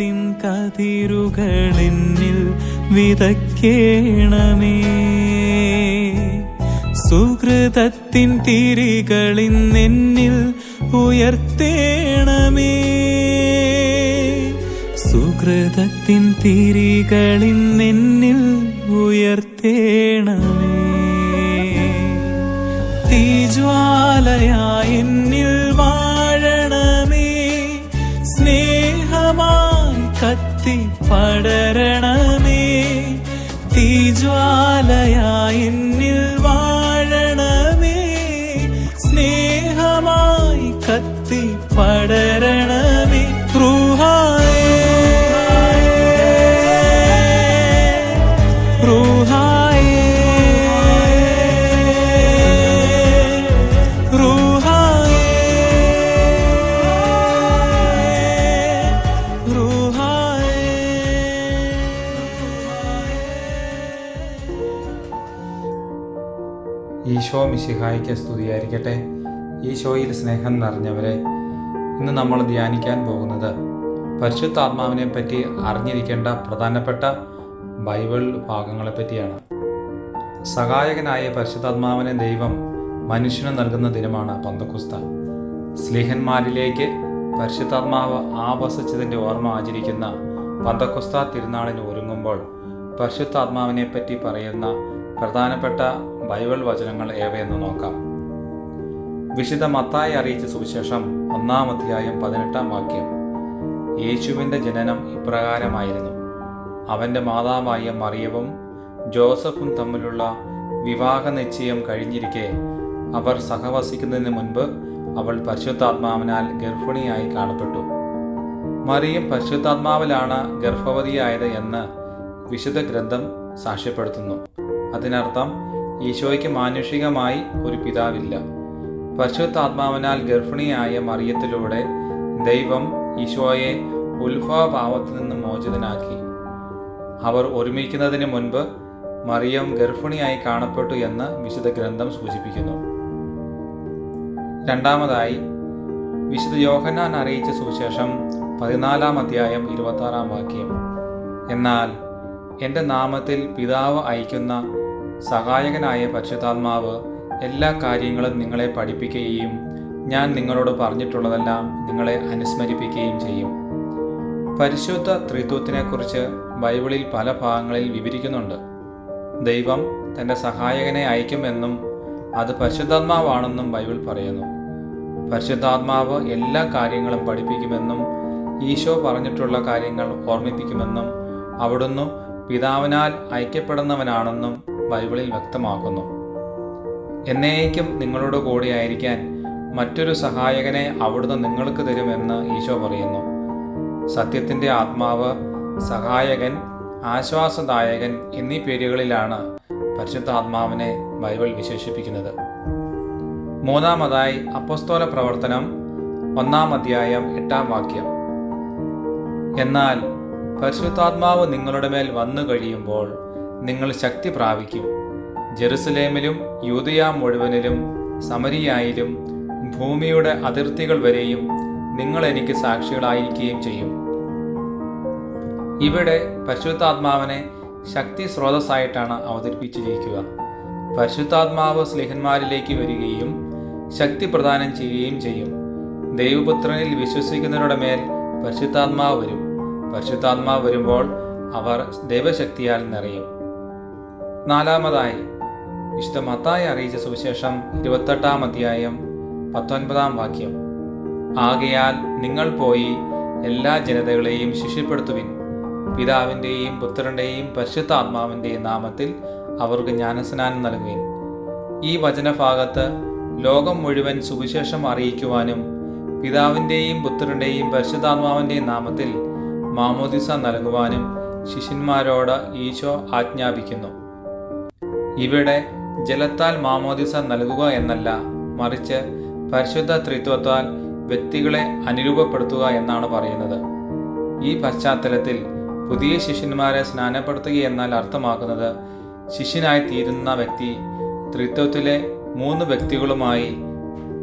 സ്നേഹത്തിൻ കതിരുകളിന്നിൽ വിതക്കേണമേ സുഹൃതത്തിൻ തിരികളിന്നെന്നിൽ ഉയർത്തേണമേ. സുഹൃതത്തിൻ തിരികളിന്നെന്നിൽ ഉയർത്തേണമേ. തീജ്വാലയായി പടരണമേ തീജ്വാലയായി മിശിഹായിക്ക് സ്തുതിയായിരിക്കട്ടെ. ഷോയിൽ സ്നേഹം നിറഞ്ഞവരെ ഇന്ന് നമ്മൾ ധ്യാനിക്കാൻ പോകുന്നത് പരിശുദ്ധാത്മാവിനെ പറ്റി അറിഞ്ഞിരിക്കേണ്ട പ്രധാനപ്പെട്ട ബൈബിൾ ഭാഗങ്ങളെ പറ്റിയാണ് സഹായകനായ പരിശുദ്ധാത്മാവിനെ ദൈവം മനുഷ്യന് നൽകുന്ന ദിനമാണ് പന്തക്കുസ്ത. സ്ലിഹന്മാരിലേക്ക് പരിശുദ്ധാത്മാവ് ആവസിച്ചതിന്റെ ഓർമ്മ ആചരിക്കുന്ന പന്തക്കുസ്ത തിരുനാളിന് ഒരുങ്ങുമ്പോൾ പരിശുദ്ധാത്മാവിനെ പറ്റി പറയുന്ന പ്രധാനപ്പെട്ട ബൈബിൾ വചനങ്ങൾ ഏവയെന്ന് നോക്കാം. വിശുദ്ധ മത്തായി അറിയിച്ച സുവിശേഷം ഒന്നാം അധ്യായം പതിനെട്ടാം വാക്യം. യേശുവിന്റെ ജനനം ഇപ്രകാരമായിരുന്നു. അവന്റെ മാതാവായ മറിയവും ജോസഫും തമ്മിലുള്ള വിവാഹ നിശ്ചയം കഴിഞ്ഞിരിക്കെ അവർ സഹവസിക്കുന്നതിന് മുൻപ് അവൾ പരിശുദ്ധാത്മാവിനാൽ ഗർഭിണിയായി കാണപ്പെട്ടു. മറിയം പരിശുദ്ധാത്മാവിലാണ് ഗർഭവതിയായത് എന്ന് വിശുദ്ധ ഗ്രന്ഥം സാക്ഷ്യപ്പെടുത്തുന്നു. അതിനർത്ഥം ഈശോയ്ക്ക് മാനുഷികമായി ഒരു പിതാവില്ല. പരിശുദ്ധാത്മാവിനാൽ ഗർഭിണിയായ മറിയത്തിലൂടെ ദൈവം ഈശോയെ ഉത്ഭവഭാവത്തിൽ നിന്ന് മോചിതനാക്കി. അവർ ഒരുമിക്കുന്നതിന് മുൻപ് മറിയം ഗർഭിണിയായി കാണപ്പെട്ടു എന്ന് വിശുദ്ധ ഗ്രന്ഥം സൂചിപ്പിക്കുന്നു. രണ്ടാമതായി വിശുദ്ധ യോഹന്നാൻ അറിയിച്ച സുവിശേഷം പതിനാലാം അധ്യായം ഇരുപത്താറാം വാക്യം. എന്നാൽ എന്റെ നാമത്തിൽ പിതാവ് അയക്കുന്ന സഹായകനായ പരിശുദ്ധാത്മാവ് എല്ലാ കാര്യങ്ങളും നിങ്ങളെ പഠിപ്പിക്കുകയും ഞാൻ നിങ്ങളോട് പറഞ്ഞിട്ടുള്ളതെല്ലാം നിങ്ങളെ അനുസ്മരിപ്പിക്കുകയും ചെയ്യും. പരിശുദ്ധ ത്രിത്വത്തിനെക്കുറിച്ച് ബൈബിളിൽ പല ഭാഗങ്ങളിൽ വിവരിക്കുന്നുണ്ട്. ദൈവം തന്റെ സഹായകനെ അയക്കുമെന്നും അത് പരിശുദ്ധാത്മാവാണെന്നും ബൈബിൾ പറയുന്നു. പരിശുദ്ധാത്മാവ് എല്ലാ കാര്യങ്ങളും പഠിപ്പിക്കുമെന്നും ഈശോ പറഞ്ഞിട്ടുള്ള കാര്യങ്ങൾ ഓർമ്മിപ്പിക്കുമെന്നും അവിടുന്ന് പിതാവിനാൽ ഐക്യപ്പെടുന്നവനാണെന്നും ബൈബിളിൽ വ്യക്തമാക്കുന്നു. എന്നേക്കും നിങ്ങളോട് കൂടിയായിരിക്കാൻ മറ്റൊരു സഹായകനെ അവിടുന്ന് നിങ്ങൾക്ക് തരുമെന്ന് ഈശോ പറയുന്നു. സത്യത്തിന്റെ ആത്മാവ് സഹായകൻ ആശ്വാസദായകൻ എന്നീ പേരുകളിലാണ് പരിശുദ്ധാത്മാവിനെ ബൈബിൾ വിശേഷിപ്പിക്കുന്നത്. മൂന്നാമതായി അപ്പസ്തോല പ്രവർത്തനം ഒന്നാം അധ്യായം എട്ടാം വാക്യം. എന്നാൽ പരിശുദ്ധാത്മാവ് നിങ്ങളുടെ മേൽ വന്നു കഴിയുമ്പോൾ നിങ്ങൾ ശക്തി പ്രാപിക്കും. ജെറുസലേമിലും യൂതയ മുഴുവനിലും സമരിയായാലും ഭൂമിയുടെ അതിർത്തികൾ വരെയും നിങ്ങൾ എനിക്ക് സാക്ഷികളായിരിക്കുകയും ചെയ്യും. ഇവിടെ പരിശുദ്ധാത്മാവിനെ ശക്തി സ്രോതസ്സായിട്ടാണ് അവതരിപ്പിച്ചിരിക്കുക. പരിശുദ്ധാത്മാവ് സ്ലിഹന്മാരിലേക്ക് വരികയും ശക്തി പ്രദാനം ചെയ്യുകയും ചെയ്യും. ദൈവപുത്രനിൽ വിശ്വസിക്കുന്നവരുടെ മേൽ പരിശുദ്ധാത്മാവ് വരും. പരിശുദ്ധാത്മാവ് വരുമ്പോൾ അവർ ദൈവശക്തിയാൽ നിറയും. നാലാമതായി. വിശുദ്ധ മത്തായി അറിയിച്ച സുവിശേഷം ഇരുപത്തെട്ടാം അധ്യായം പത്തൊൻപതാം വാക്യം. ആകയാൽ നിങ്ങൾ പോയി എല്ലാ ജനതകളെയും ശിഷ്യപ്പെടുത്തുവിൻ. പിതാവിന്റെയും പുത്രന്റെയും പരിശുദ്ധാത്മാവിന്റെയും നാമത്തിൽ അവർക്ക് ജ്ഞാനസ്നാനം നൽകുവിൻ. ഈ വചനഭാഗത്ത് ലോകം മുഴുവൻ സുവിശേഷം അറിയിക്കുവാനും പിതാവിന്റെയും പുത്രന്റെയും പരിശുദ്ധാത്മാവിന്റെയും നാമത്തിൽ മാമോദിസ നൽകുവാനും ശിഷ്യന്മാരോട് ഈശോ ആജ്ഞാപിക്കുന്നു. ഇവിടെ ജലത്താൽ മാമോദിസ നൽകുക എന്നല്ല മറിച്ച് പരിശുദ്ധ ത്രിത്വത്താൽ വ്യക്തികളെ അനുരൂപപ്പെടുത്തുക എന്നാണ് പറയുന്നത്. ഈ പശ്ചാത്തലത്തിൽ പുതിയ ശിഷ്യന്മാരെ സ്നാനപ്പെടുത്തുക എന്നാൽ അർത്ഥമാക്കുന്നത് ശിഷ്യനായി തീരുന്ന വ്യക്തി ത്രിത്വത്തിലെ മൂന്ന് വ്യക്തികളുമായി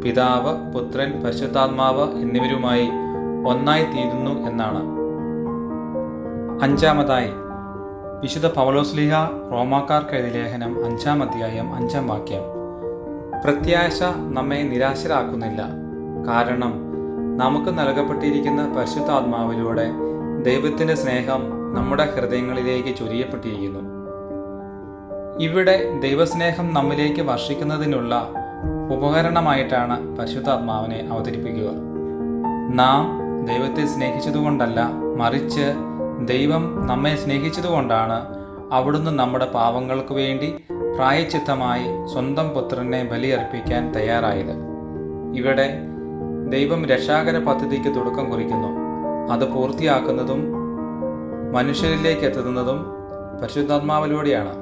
പിതാവ് പുത്രൻ പരിശുദ്ധാത്മാവ് എന്നിവരുമായി ഒന്നായി തീരുന്നു എന്നാണ്. അഞ്ചാമതായി വിശുദ്ധ പൗലോസ്ലിഹ റോമാക്കാർക്ക് എഴുതിയ ലേഖനം അഞ്ചാം അധ്യായം അഞ്ചാം വാക്യം. പ്രത്യാശ നമ്മെ നിരാശരാക്കുന്നില്ല. കാരണം നമുക്ക് നൽകപ്പെട്ടിരിക്കുന്ന പരിശുദ്ധാത്മാവിലൂടെ ദൈവത്തിന്റെ സ്നേഹം നമ്മുടെ ഹൃദയങ്ങളിലേക്ക് ചൊരിയപ്പെട്ടിരിക്കുന്നു. ഇവിടെ ദൈവസ്നേഹം നമ്മിലേക്ക് വർഷിക്കുന്നതിനുള്ള ഉപകരണമായിട്ടാണ് പരിശുദ്ധാത്മാവിനെ അവതരിപ്പിക്കുക. നാം ദൈവത്തെ സ്നേഹിച്ചതുകൊണ്ടല്ല മറിച്ച് ദൈവം നമ്മെ സ്നേഹിച്ചതുകൊണ്ടാണ് അവിടുന്ന് നമ്മുടെ പാവങ്ങൾക്ക് വേണ്ടി പ്രായച്ചിത്തമായി സ്വന്തം പുത്രനെ ബലിയർപ്പിക്കാൻ തയ്യാറായത്. ഇവിടെ ദൈവം രക്ഷാകര പദ്ധതിക്ക് തുടക്കം കുറിക്കുന്നു. അത് പൂർത്തിയാക്കുന്നതും മനുഷ്യരിലേക്ക് എത്തുന്നതും പരിശുദ്ധാത്മാവിലൂടെയാണ്.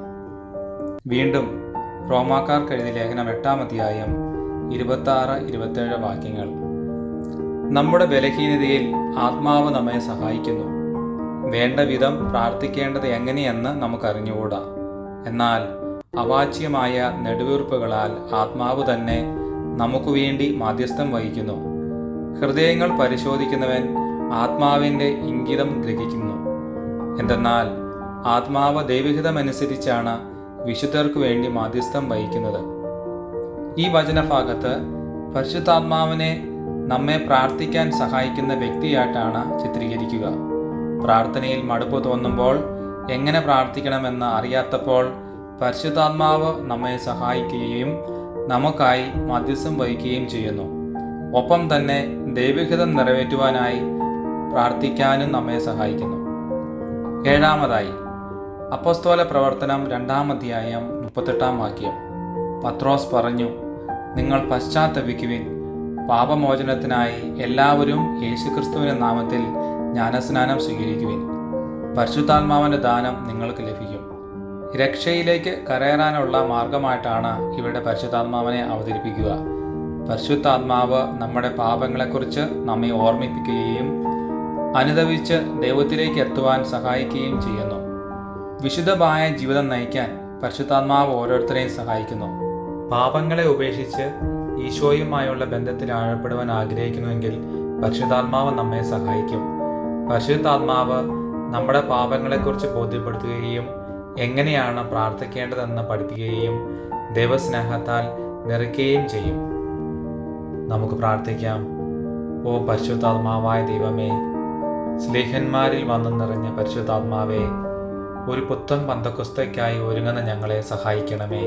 വീണ്ടും റോമാക്കാർക്ക് എഴുതിയ ലേഖനം എട്ടാം അധ്യായം ഇരുപത്തി ആറ് ഇരുപത്തേഴ് വാക്യങ്ങൾ. നമ്മുടെ ബലഹീനതയിൽ ആത്മാവ് നമ്മെ സഹായിക്കുന്നു. വേണ്ട വിധം പ്രാർത്ഥിക്കേണ്ടത് എങ്ങനെയെന്ന് നമുക്കറിഞ്ഞുകൂടാ. എന്നാൽ അവാച്യമായ നെടുവീർപ്പുകളാൽ ആത്മാവ് തന്നെ നമുക്ക് വേണ്ടി മാധ്യസ്ഥം വഹിക്കുന്നു. ഹൃദയങ്ങൾ പരിശോധിക്കുന്നവൻ ആത്മാവിന്റെ ഇംഗിതം ഗ്രഹിക്കുന്നു. എന്തെന്നാൽ ആത്മാവ് ദൈവഹിതമനുസരിച്ചാണ് വിശുദ്ധർക്ക് വേണ്ടി മാധ്യസ്ഥം വഹിക്കുന്നത്. ഈ വചനഭാഗത്ത് പരിശുദ്ധാത്മാവിനെ നമ്മെ പ്രാർത്ഥിക്കാൻ സഹായിക്കുന്ന വ്യക്തിയായിട്ടാണ് ചിത്രീകരിക്കുക. പ്രാർത്ഥനയിൽ മടുപ്പ് തോന്നുമ്പോൾ എങ്ങനെ പ്രാർത്ഥിക്കണമെന്ന് അറിയാത്തപ്പോൾ പരിശുദ്ധാത്മാവ് നമ്മെ സഹായിക്കുകയും നമുക്കായി മധ്യസ്ഥം വഹിക്കുകയും ചെയ്യുന്നു. ഒപ്പം തന്നെ ദൈവഹിതം നിറവേറ്റുവാനായി പ്രാർത്ഥിക്കാനും നമ്മെ സഹായിക്കുന്നു. ഏഴാമതായി അപ്പസ്തോല പ്രവർത്തനം രണ്ടാം അധ്യായം മുപ്പത്തെട്ടാം വാക്യം. പത്രോസ് പറഞ്ഞു നിങ്ങൾ പശ്ചാത്തപിക്കുവിൻ. പാപമോചനത്തിനായി എല്ലാവരും യേശുക്രിസ്തുവിന്റെ നാമത്തിൽ ജ്ഞാനസ്നാനം സ്വീകരിക്കുവിൻ. പരിശുദ്ധാത്മാവിന്റെ ദാനം നിങ്ങൾക്ക് ലഭിക്കും. രക്ഷയിലേക്ക് കരയറാനുള്ള മാർഗമായിട്ടാണ് ഇവിടെ പരിശുദ്ധാത്മാവിനെ അവതരിപ്പിക്കുക. പരിശുദ്ധാത്മാവ് നമ്മുടെ പാപങ്ങളെക്കുറിച്ച് നമ്മെ ഓർമ്മിപ്പിക്കുകയും അനുദവിച്ച് ദൈവത്തിലേക്ക് എത്തുവാൻ സഹായിക്കുകയും ചെയ്യുന്നു. വിശുദ്ധമായ ജീവിതം നയിക്കാൻ പരിശുദ്ധാത്മാവ് ഓരോരുത്തരെയും സഹായിക്കുന്നു. പാപങ്ങളെ ഉപേക്ഷിച്ച് ഈശോയുമായുള്ള ബന്ധത്തിൽ ആഴപ്പെടുവാൻ ആഗ്രഹിക്കുന്നുവെങ്കിൽ പരിശുദ്ധാത്മാവ് നമ്മെ സഹായിക്കും. പരിശുദ്ധാത്മാവ് നമ്മുടെ പാപങ്ങളെക്കുറിച്ച് ബോധ്യപ്പെടുത്തുകയും എങ്ങനെയാണ് പ്രാർത്ഥിക്കേണ്ടതെന്ന് പഠിപ്പിക്കുകയും ദൈവസ്നേഹത്താൽ നിറയ്ക്കുകയും ചെയ്യും. നമുക്ക് പ്രാർത്ഥിക്കാം. ഓ പരിശുദ്ധാത്മാവായ ദൈവമേ സ്ലേഹന്മാരിൽ വന്നു നിറഞ്ഞ പരിശുദ്ധാത്മാവേ ഒരു പുത്തൻ പന്തക്കുസ്തയ്ക്കായി ഒരുങ്ങുന്ന ഞങ്ങളെ സഹായിക്കണമേ.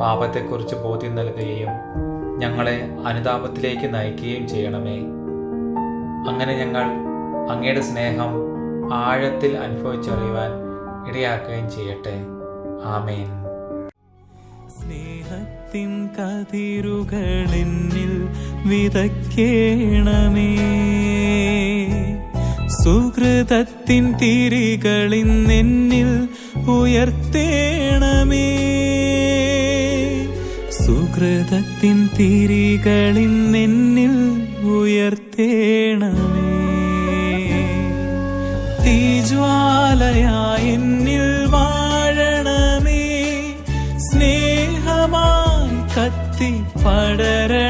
പാപത്തെക്കുറിച്ച് ബോധ്യം നൽകുകയും ഞങ്ങളെ അനുതാപത്തിലേക്ക് നയിക്കുകയും ചെയ്യണമേ. അങ്ങനെ ഞങ്ങൾ അങ്ങയുടെ സ്നേഹം ആഴത്തിൽ അനുഭവിച്ചറിയുവാൻ ഇടയാക്കുകയും ചെയ്യട്ടെ. ആമേൻ. സ്നേഹത്തിൻ കതിരുകളെന്നിൽ വിതക്കേണമേ സുഹൃതത്തിൻ തിരികളിന്നെന്നിൽ ഉയർത്തേണമേ. സുഹൃതത്തിൻ തിരികളിന്നെന്നിൽ ഉയർത്തേണമേ. തീജ്വാലയായി എന്നിൽ വാഴണമേ. സ്നേഹമായി കത്തി പടരണമേ